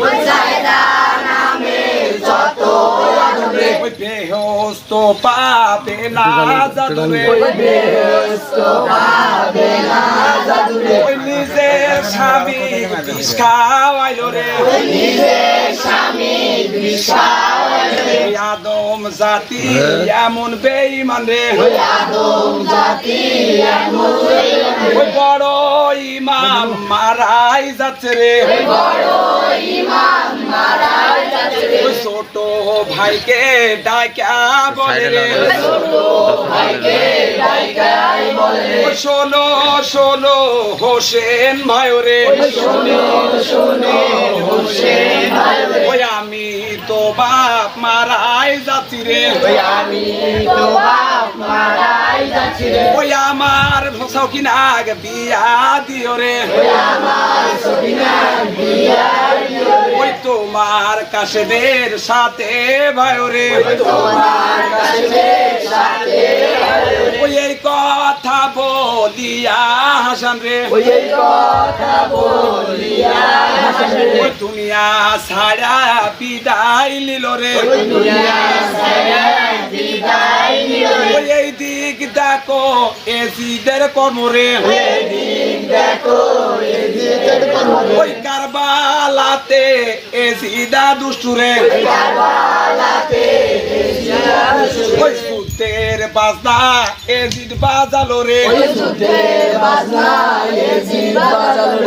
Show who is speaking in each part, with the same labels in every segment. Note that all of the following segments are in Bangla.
Speaker 1: মুজাহেদা নামের যত আদম রে। ওই বেহস্ত পাবে না জাদু রে। ওই নিজের স্বামী বিষ খাওয়াইল রে। ওই আদম জাতি এমন রে। ওই ইমাম মারাই যাচ্ছে রে। ছোট ভাইকে ডাকা বলে রে। শোনো শোনো হোসেন ভাইরে ওই আমি তো বাপ মারাই যাচ্ছি রে। ওই আমার সকিনাগ বিয়া দিও রে। ওই তোমার কাশেদের সাথে ভাইরে ওই এই কথা বলিয়া হাসান রে। ওই দুনিয়া ছাড়া বিদায় লিল রে। ওই দেখো এসিদের কর্ম রে ওই কারবালাতে এসিদা দুষ্টুরে। ওই সুতের বাজনা এসিদ বাজালো রে।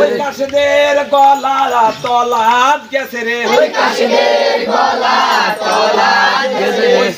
Speaker 1: ওই কাশেদের গলা তলাত গেছে রে। ওই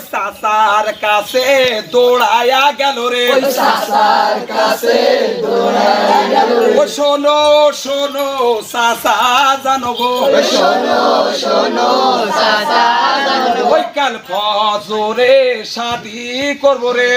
Speaker 1: মালি রে। ওই সাসার কাছে দৌড়ায়া গেল রে। ও শোনো শোনো সাসা জানো গো। ওই কাল ফজরে শাদি করব রে।